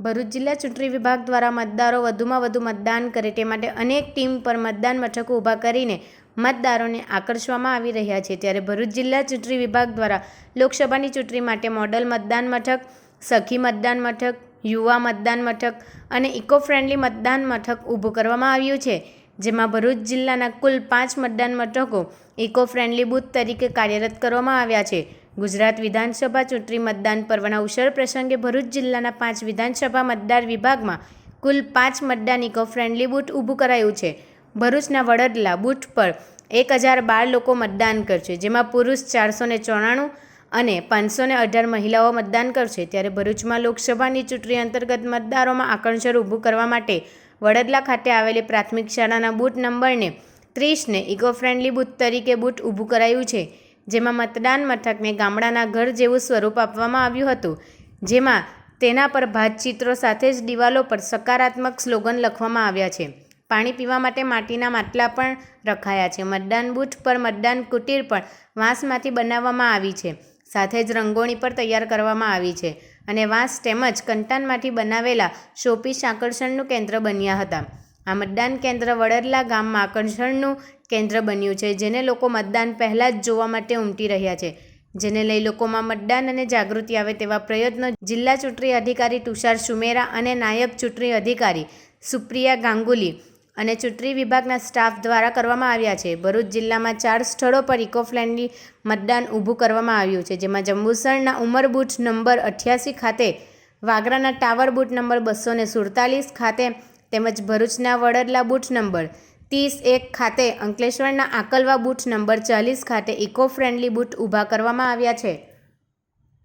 ભરૂચ જિલ્લા ચૂંટણી વિભાગ દ્વારા મતદારો વધુમાં વધુ મતદાન કરે તે માટે અનેક ટીમ પર મતદાન મથકો ઊભા કરીને મતદારોને આકર્ષવામાં આવી રહ્યા છે. ત્યારે ભરૂચ જિલ્લા ચૂંટણી વિભાગ દ્વારા લોકસભાની ચૂંટણી માટે મોડલ મતદાન મથક, સખી મતદાન મથક, યુવા મતદાન મથક અને ઇકો ફ્રેન્ડલી મતદાન મથક ઊભું કરવામાં આવ્યું છે. જેમાં ભરૂચ જિલ્લાના કુલ પાંચ મતદાન મથકો ઇકો ફ્રેન્ડલી બૂથ તરીકે કાર્યરત કરવામાં આવ્યા છે. ગુજરાત વિધાનસભા ચૂંટણી મતદાન પર્વના અવસર પ્રસંગે ભરૂચ જિલ્લાના પાંચ વિધાનસભા મતદાર વિભાગમાં કુલ પાંચ મતદાન ઇકો ફ્રેન્ડલી બૂથ ઊભું કરાયું છે. ભરૂચના વડદલા બૂથ પર એક હજાર બાર લોકો મતદાન કરશે, જેમાં પુરુષ ચારસો ને ચોરાણું અને પાંચસો ને અઢાર મહિલાઓ મતદાન કરશે. ત્યારે ભરૂચમાં લોકસભાની ચૂંટણી અંતર્ગત મતદારોમાં આકર્ષણ ઊભું કરવા માટે વડદલા ખાતે આવેલી પ્રાથમિક શાળાના બૂથ નંબરને ત્રીસને ઇકો ફ્રેન્ડલી બૂથ તરીકે બૂથ ઊભું કરાયું છે. જેમાં મતદાન મથકને ગામડાના ઘર જેવું સ્વરૂપ આપવામાં આવ્યું હતું. જેમાં તેના પર ભાતચિત્રો સાથે જ દિવાલો પર સકારાત્મક સ્લોગન લખવામાં આવ્યા છે. પાણી પીવા માટે માટીના માટલા પણ રખાયા છે. મતદાન બૂથ પર મતદાન કુટીર પણ વાંસમાંથી બનાવવામાં આવી છે. સાથે જ રંગોળી પણ તૈયાર કરવામાં આવી છે અને વાંસ તેમજ કંટાનમાંથી બનાવેલા શોપીસ આકર્ષણનું કેન્દ્ર બન્યા હતા. આ મતદાન કેન્દ્ર વડદલા ગામમાં આકર્ષણનું કેન્દ્ર બન્યું છે, જેને લોકો મતદાન પહેલાં જ જોવા માટે ઉમટી રહ્યા છે. જેને લઈ લોકોમાં મતદાન અને જાગૃતિ આવે તેવા પ્રયત્નો જિલ્લા ચૂંટણી અધિકારી તુષાર સુમેરા અને નાયબ ચૂંટણી અધિકારી સુપ્રિયા ગાંગુલી અને ચૂંટણી વિભાગના સ્ટાફ દ્વારા કરવામાં આવ્યા છે. ભરૂચ જિલ્લામાં ચાર સ્થળો પર ઇકો ફ્રેન્ડલી મતદાન ઊભું કરવામાં આવ્યું છે, જેમાં જંબુસરના ઉમર બૂથ નંબર અઠ્યાસી ખાતે, વાગરાના ટાવર બૂથ નંબર બસો સુડતાલીસ ખાતે તેમજ ભરૂચના વડદલા બૂથ નંબર ત્રીસ એક ખાતે અંકલેશ્વરના આકલવા બૂથ નંબર ચાલીસ ખાતે ઇકો ફ્રેન્ડલી બૂથ ઊભા કરવામાં આવ્યા છે.